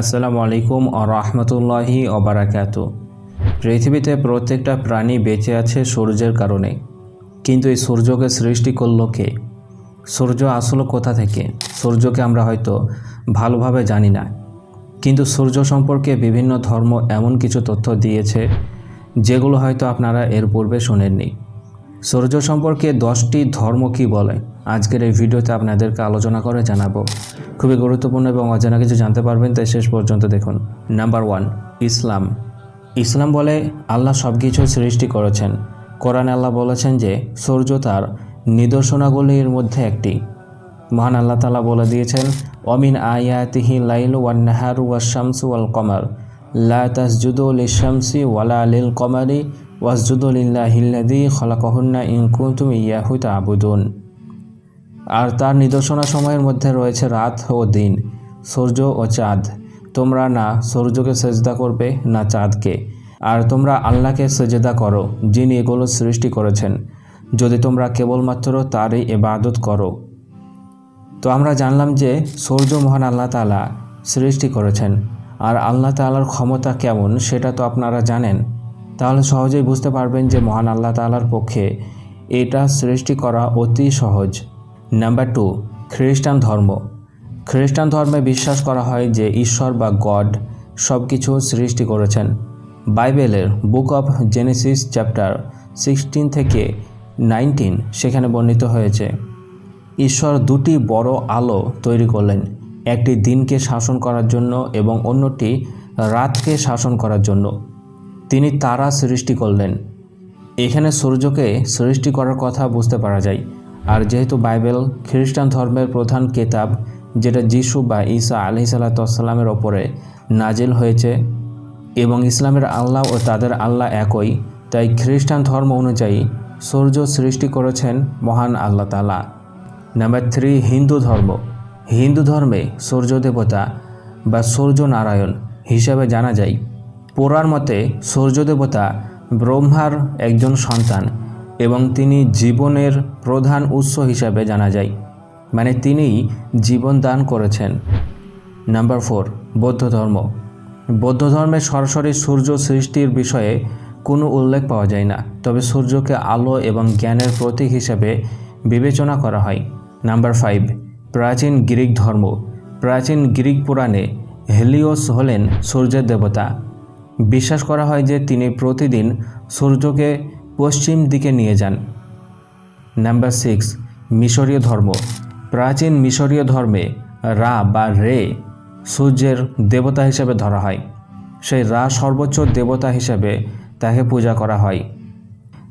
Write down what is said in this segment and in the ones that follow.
আসসালামু আলাইকুম ও রহমতুল্লাহি অবারাকাত পৃথিবীতে প্রত্যেকটা প্রাণী বেঁচে আছে সূর্যের কারণে। কিন্তু এই সূর্যকে সৃষ্টি করল কে? সূর্য আসলো কোথা থেকে? সূর্যকে আমরা হয়তো ভালোভাবে জানি না। কিন্তু সূর্য সম্পর্কে বিভিন্ন ধর্ম এমন কিছু তথ্য দিয়েছে, যেগুলো হয়তো আপনারা এর পূর্বে শোনেননি। সূর্য সম্পর্কে দশটি ধর্ম কি বলে? আজকের এই ভিডিওতে আপনাদেরকে আলোচনা করে জানাব। খুবই গুরুত্বপূর্ণ এবং অজানা কিছু জানতে পারবেন, তাই শেষ পর্যন্ত দেখুন। নাম্বার ওয়ান ইসলাম। ইসলাম বলে, আল্লাহ সব কিছু সৃষ্টি করেছেন। কোরআন আল্লাহ বলেছেন যে, সূর্য তার নিদর্শনাগুলির মধ্যে একটি। মহান আল্লাহ তালা বলে দিয়েছেন, অমিন আয়াতিহি লাইল ওয়ান নাহার ওয়াশামসু ওয়াল কমার। লা তাসজুদু লিশামসি ওয়ালা লিল কমারি ওয়াসজুদু লিল্লাহিল্লাযী খলাকাহুন্না ইন কুনতুম ইয়াহু তা'বুদুন আর তার নিদর্শনা সময়ের মধ্যে রয়েছে রাত ও দিন, সূর্য ও চাঁদ। তোমরা না সূর্যকে সেজদা করবে, না চাঁদকে। আর তোমরা আল্লাহকে সেজেদা করো, যিনি এগুলো সৃষ্টি করেছেন। যদি তোমরা কেবলমাত্র তারই এবাদত করো। তো আমরা জানলাম যে সূর্য মহান আল্লাহ তালা সৃষ্টি করেছেন। আর আল্লাহ তালার ক্ষমতা কেমন, সেটা তো আপনারা জানেন। তাহলে সহজেই বুঝতে পারবেন যে মহান আল্লাহ তালার পক্ষে এটা সৃষ্টি করা অতি সহজ। নাম্বার টু খ্রিস্টান ধর্ম। খ্রিস্টান ধর্মে বিশ্বাস করা হয় যে ঈশ্বর বা গড সব কিছু সৃষ্টি করেছেন। বাইবেলের book of Genesis chapter sixteen থেকে নাইনটিন সেখানে বর্ণিত হয়েছে, ঈশ্বর দুটি বড় আলো তৈরি করলেন, একটি দিনকে শাসন করার জন্য এবং অন্যটি রাতকে শাসন করার জন্য। তিনি তারা সৃষ্টি করলেন। এখানে সূর্যকে সৃষ্টি করার কথা বুঝতে পারা যায়। আর যেহেতু বাইবেল খ্রিস্টান ধর্মের প্রধান কেতাব, যেটা যিশু বা ঈসা আলি সাল্লাতামের ওপরে নাজিল হয়েছে এবং ইসলামের আল্লাহ ও তাদের আল্লাহ একই, তাই খ্রিস্টান ধর্ম অনুযায়ী সূর্য সৃষ্টি করেছেন মহান আল্লাহ তালা নাম্বার থ্রি, হিন্দু ধর্ম। হিন্দু ধর্মে সূর্য দেবতা বা সূর্য নারায়ণ হিসাবে জানা যায়। পুরাণ মতে সূর্য দেবতা ব্রহ্মার একজন সন্তান এবং তিনি জীবনের প্রধান উৎস হিসাবে জানা যায় মানে তিনিই জীবন দান করেছেন। নাম্বার ফোর, বৌদ্ধ ধর্ম। বৌদ্ধ ধর্মে সরাসরি সূর্য সৃষ্টির বিষয়ে কোনো উল্লেখ পাওয়া যায় না, তবে সূর্যকে আলো এবং জ্ঞানের প্রতীক হিসাবে বিবেচনা করা হয়। নাম্বার ফাইভ, প্রাচীন গ্রিক ধর্ম। প্রাচীন গ্রিক পুরাণে হেলিওস হলেন সূর্যের দেবতা। বিশ্বাস করা হয় যে তিনি প্রতিদিন সূর্যকে পশ্চিম দিকে নিয়ে যান। নাম্বার সিক্স, মিশরীয় ধর্ম। প্রাচীন মিশরীয় ধর্মে রা বা রে সূর্যের দেবতা হিসেবে ধরা হয়। সেই রা সর্বোচ্চ দেবতা হিসেবে তাকে পূজা করা হয়।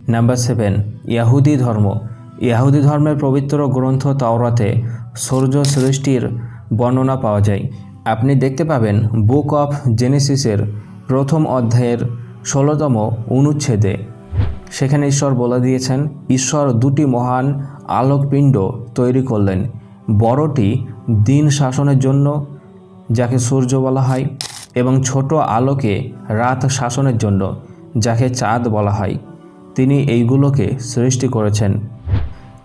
নাম্বার সেভেন, ইয়াহুদি ধর্ম। ইয়াহুদি ধর্মের পবিত্র গ্রন্থ তাওরাতে সূর্য সৃষ্টির বর্ণনা পাওয়া যায়। আপনি দেখতে পাবেন বুক অফ জেনেসিসের প্রথম অধ্যায়ের ষোলোতম অনুচ্ছেদে। সেখানে ঈশ্বর বলে দিয়েছেন, ঈশ্বর দুটি মহান আলোকপিণ্ড তৈরি করলেন। বড়টি দিন শাসনের জন্য, যাকে সূর্য বলা হয়, এবং ছোট আলোকে রাত শাসনের জন্য, যাকে চাঁদ বলা হয়। তিনি এইগুলোকে সৃষ্টি করেছেন।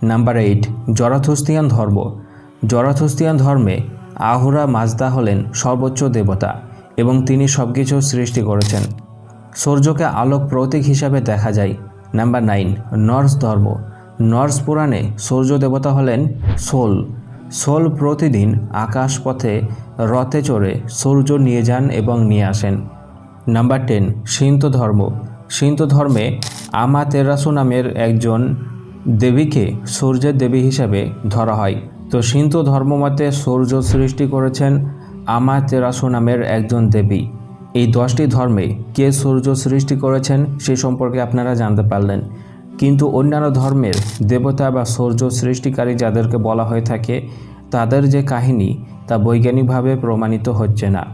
নাম্বার এইট, জরাথুস্তিয়ান ধর্ম। জরাথুস্তিয়ান ধর্মে আহুরা মাজদা হলেন সর্বোচ্চ দেবতা। এবং তিনি সব কিছু সৃষ্টি করেছেন। সূর্যকে আলোক প্রতীক হিসাবে দেখা যায়। নাম্বার নাইন নর্স ধর্ম। নর্স পুরাণে সূর্য দেবতা হলেন সোল সোল প্রতিদিন আকাশপথে রথে চড়ে সূর্য নিয়ে যান এবং নিয়ে আসেন। নাম্বার টেন সিন্ত ধর্ম। সিন্ত ধর্মে আমা তেরাসু নামের একজন দেবীকে সূর্যের দেবী হিসাবে ধরা হয়। তো সিন্ত ধর্মমতে সূর্য সৃষ্টি করেছেন আমা তেরাসু নামের একজন দেবী। এই দশটি ধর্মে কে সূর্য সৃষ্টি করেছেন সে সম্পর্কে আপনারা জানতে পারলেন। কিন্তু অন্যান্য ধর্মের দেবতা বা সূর্য সৃষ্টিকারী যাদেরকে বলা হয়ে থাকে, তাদের যে কাহিনী তা বৈজ্ঞানিকভাবে প্রমাণিত হচ্ছে না।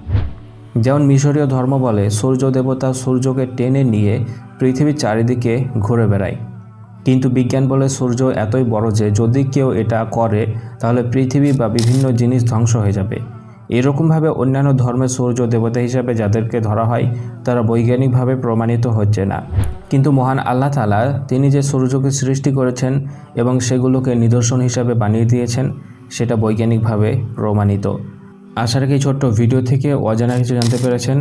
যেমন মিশরীয় ধর্ম বলে, সূর্য দেবতা সূর্যকে টেনে নিয়ে পৃথিবীর চারিদিকে ঘুরে বেড়ায়। কিন্তু বিজ্ঞান বলে, সূর্য এতই বড় যে যদি কেউ এটা করে, তাহলে পৃথিবী বা বিভিন্ন জিনিস ধ্বংস হয়ে যাবে। এরকমভাবে অন্যান্য ধর্মের সূর্য দেবতা হিসাবে যাদেরকে ধরা হয়, তারা বৈজ্ঞানিকভাবে প্রমাণিত হচ্ছে না। কিন্তু মহান আল্লাহ তালা তিনি যে সূর্যকে সৃষ্টি করেছেন এবং সেগুলোকে নিদর্শন হিসাবে বানিয়ে দিয়েছেন, সেটা বৈজ্ঞানিকভাবে প্রমাণিত। আশা রাখি ছোট্ট ভিডিও থেকে অজানা কিছু জানতে পেরেছেন।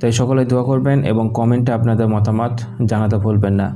তাই সকলে দোয়া করবেন এবং কমেন্টে আপনাদের মতামত জানাতে ভুলবেন না।